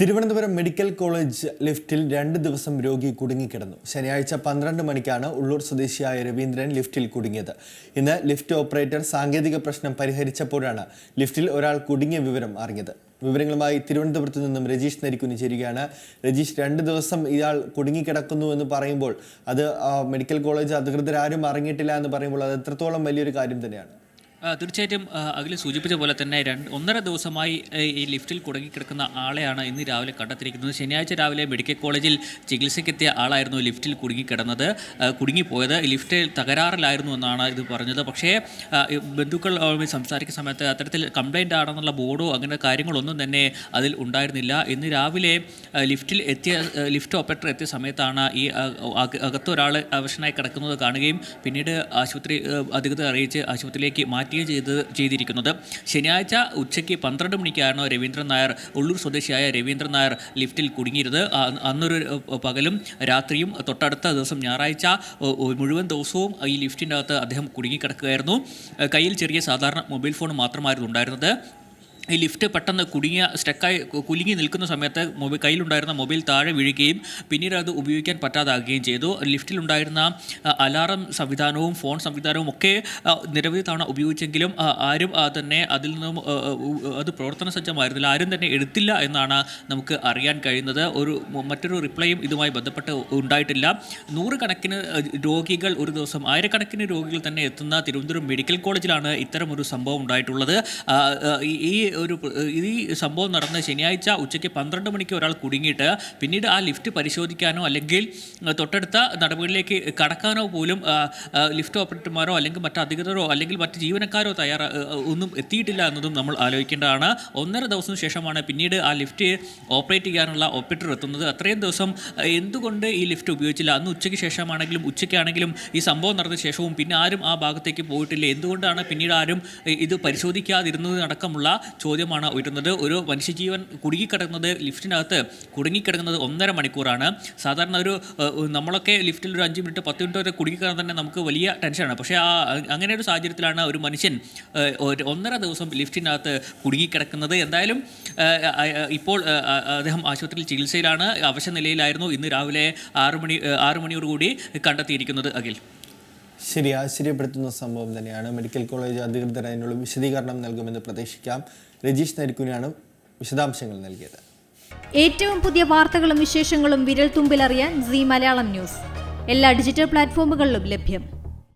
Thiruvananthapuram medical college ലിഫ്റ്റിൽ രണ്ട് ദിവസം രോഗി കുടുങ്ങിക്കിടന്നു. ശനിയാഴ്ച പന്ത്രണ്ട് മണിക്കാണ് ഉള്ളൂർ സ്വദേശിയായ രവീന്ദ്രൻ ലിഫ്റ്റിൽ കുടുങ്ങിയത്. ഇന്ന് ലിഫ്റ്റ് ഓപ്പറേറ്റർ സാങ്കേതിക പ്രശ്നം പരിഹരിച്ചപ്പോഴാണ് ലിഫ്റ്റിൽ ഒരാൾ കുടുങ്ങിയ വിവരം അറിഞ്ഞത്. വിവരങ്ങളുമായി തിരുവനന്തപുരത്ത് നിന്നും രജീഷ് നരിക്കുനി ചേരുകയാണ്. രജീഷ് രണ്ട് ദിവസം ഇയാൾ കുടുങ്ങിക്കിടക്കുന്നു എന്ന് പറയുമ്പോൾ അത് മെഡിക്കൽ കോളേജ് അധികൃതരാരും അറിഞ്ഞിട്ടില്ല എന്ന് പറയുമ്പോൾ അത് എത്രത്തോളം വലിയൊരു കാര്യം തന്നെയാണ്? തീർച്ചയായിട്ടും അഖിൽ സൂചിപ്പിച്ച പോലെ തന്നെ രണ്ട് ഒന്നര ദിവസമായി ഈ ലിഫ്റ്റിൽ കുടുങ്ങിക്കിടക്കുന്ന ആളെയാണ് ഇന്ന് രാവിലെ കണ്ടെത്തിയിരിക്കുന്നത്. ശനിയാഴ്ച രാവിലെ മെഡിക്കൽ കോളേജിൽ ചികിത്സയ്ക്കെത്തിയ ആളായിരുന്നു ലിഫ്റ്റിൽ കുടുങ്ങിക്കിടന്നത്. കുടുങ്ങിപ്പോയത്. ലിഫ്റ്റിൽ തകരാറിലായിരുന്നു എന്നാണ് ഇത് പറഞ്ഞത്. പക്ഷേ ബന്ധുക്കൾ സംസാരിക്കുന്ന സമയത്ത് അത്തരത്തിൽ കംപ്ലൈന്റ് ആണെന്നുള്ള ബോർഡോ അങ്ങനെ കാര്യങ്ങളൊന്നും തന്നെ അതിൽ ഉണ്ടായിരുന്നില്ല. ഇന്ന് രാവിലെ ലിഫ്റ്റിൽ എത്തിയ ലിഫ്റ്റ് ഓപ്പറേറ്റർ എത്തിയ സമയത്താണ് ഈ അകത്തൊരാൾ അവശനായി കിടക്കുന്നത് കാണുകയും പിന്നീട് ആശുപത്രി അധികൃതർ അറിയിച്ച് ആശുപത്രിയിലേക്ക് മാറ്റുകയും ചെയ്ത് ചെയ്തിരിക്കുന്നത്. ശനിയാഴ്ച ഉച്ചയ്ക്ക് പന്ത്രണ്ട് മണിക്കാണ് രവീന്ദ്രൻ നായർ ഉള്ളൂർ സ്വദേശിയായ രവീന്ദ്രൻ നായർ ലിഫ്റ്റിൽ കുടുങ്ങിയിരുന്നത് അന്നൊരു പകലും രാത്രിയും തൊട്ടടുത്ത ദിവസം ഞായറാഴ്ച മുഴുവൻ ദിവസവും ഈ ലിഫ്റ്റിന്റെ അകത്ത് അദ്ദേഹം കുടുങ്ങിക്കിടക്കുകയായിരുന്നു. കയ്യിൽ ചെറിയ സാധാരണ മൊബൈൽ ഫോൺ മാത്രമായിരുന്നു ഉണ്ടായിരുന്നത്. ഈ ലിഫ്റ്റ് പെട്ടെന്ന് കുടുങ്ങിയ സ്റ്റക്കായി കുലുങ്ങി നിൽക്കുന്ന സമയത്ത് മൊബൈൽ കയ്യിലുണ്ടായിരുന്ന മൊബൈൽ താഴെ വീഴുകയും പിന്നീട് അത് ഉപയോഗിക്കാൻ പറ്റാതാകുകയും ചെയ്തു. ലിഫ്റ്റിലുണ്ടായിരുന്ന അലാറം സംവിധാനവും ഫോൺ സംവിധാനവും ഒക്കെ നിരവധി തവണ ഉപയോഗിച്ചെങ്കിലും ആരും തന്നെ അതിൽ നിന്നും അത് പ്രവർത്തന സജ്ജമായിരുന്നില്ല. ആരും തന്നെ എടുത്തില്ല എന്നാണ് നമുക്ക് അറിയാൻ കഴിയുന്നത്. ഒരു മറ്റൊരു റിപ്ലൈയും ഇതുമായി ബന്ധപ്പെട്ട് ഉണ്ടായിട്ടില്ല. നൂറുകണക്കിന് രോഗികൾ ഒരു ദിവസം ആയിരക്കണക്കിന് രോഗികൾ തന്നെ എത്തുന്ന തിരുവനന്തപുരം മെഡിക്കൽ കോളേജിലാണ് ഇത്തരമൊരു സംഭവം ഉണ്ടായിട്ടുള്ളത്. ഈ ഒരു ഈ സംഭവം നടന്ന ശനിയാഴ്ച ഉച്ചയ്ക്ക് പന്ത്രണ്ട് മണിക്ക് ഒരാൾ കുടുങ്ങിയിട്ട് പിന്നീട് ആ ലിഫ്റ്റ് പരിശോധിക്കാനോ അല്ലെങ്കിൽ തൊട്ടടുത്ത നടപടികളിലേക്ക് കടക്കാനോ പോലും ലിഫ്റ്റ് ഓപ്പറേറ്റർമാരോ അല്ലെങ്കിൽ മറ്റ് അധികൃതരോ അല്ലെങ്കിൽ മറ്റ് ജീവനക്കാരോ തയ്യാറ ഒന്നും എത്തിയിട്ടില്ല എന്നതും നമ്മൾ ആലോചിക്കേണ്ടതാണ്. ഒന്നര ദിവസം ശേഷമാണ് പിന്നീട് ആ ലിഫ്റ്റ് ഓപ്പറേറ്റ് ചെയ്യാനുള്ള ഓപ്പറേറ്റർ എത്തുന്നത്. അത്രയും ദിവസം എന്തുകൊണ്ട് ഈ ലിഫ്റ്റ് ഉപയോഗിച്ചില്ല? അന്ന് ഉച്ചയ്ക്ക് ശേഷമാണെങ്കിലും ഉച്ചയ്ക്കാണെങ്കിലും ഈ സംഭവം നടന്ന ശേഷവും പിന്നെ ആരും ആ ഭാഗത്തേക്ക് പോയിട്ടില്ല. എന്തുകൊണ്ടാണ് പിന്നീട് ആരും ഇത് പരിശോധിക്കാതിരുന്നത് അടക്കമുള്ള ചോദ്യമാണ് ഉയരുന്നത്. ഒരു മനുഷ്യജീവൻ കുടുങ്ങിക്കിടക്കുന്നത് ലിഫ്റ്റിനകത്ത് കുടുങ്ങിക്കിടക്കുന്നത് ഒന്നര മണിക്കൂറാണ്. സാധാരണ ഒരു നമ്മളൊക്കെ ലിഫ്റ്റിൽ ഒരു അഞ്ച് മിനിറ്റ് പത്ത് മിനിറ്റ് വരെ കുടുങ്ങിക്കിടന്നാൽ തന്നെ നമുക്ക് വലിയ ടെൻഷനാണ്. പക്ഷേ ആ അങ്ങനെ ഒരു സാഹചര്യത്തിലാണ് ഒരു മനുഷ്യൻ ഒന്നര ദിവസം ലിഫ്റ്റിനകത്ത് കുടുങ്ങിക്കിടക്കുന്നത്. എന്തായാലും ഇപ്പോൾ അദ്ദേഹം ആശുപത്രിയിൽ ചികിത്സയിലാണ്. അവശ നിലയിലായിരുന്നു ഇന്ന് രാവിലെ ആറ് മണി ആറ് മണിയോടുകൂടി കണ്ടെത്തിയിരിക്കുന്നത് അഖിൽ. ശരി ആശ്ചര്യപ്പെടുത്തുന്ന സംഭവം തന്നെയാണ്. മെഡിക്കൽ കോളേജ് അധികൃതർ അതിനുള്ള വിശദീകരണം നൽകുമെന്ന് പ്രതീക്ഷിക്കാം. രജീഷ് നരിക്കുനിയാണ് വിശദാംശങ്ങൾ നൽകിയത്. ഏറ്റവും പുതിയ വാർത്തകളും വിശേഷങ്ങളും വിരൽ തുമ്പിലറിയാൻ സി മലയാളം ന്യൂസ്. എല്ലാ ഡിജിറ്റൽ പ്ലാറ്റ്ഫോമുകളിലും ലഭ്യം.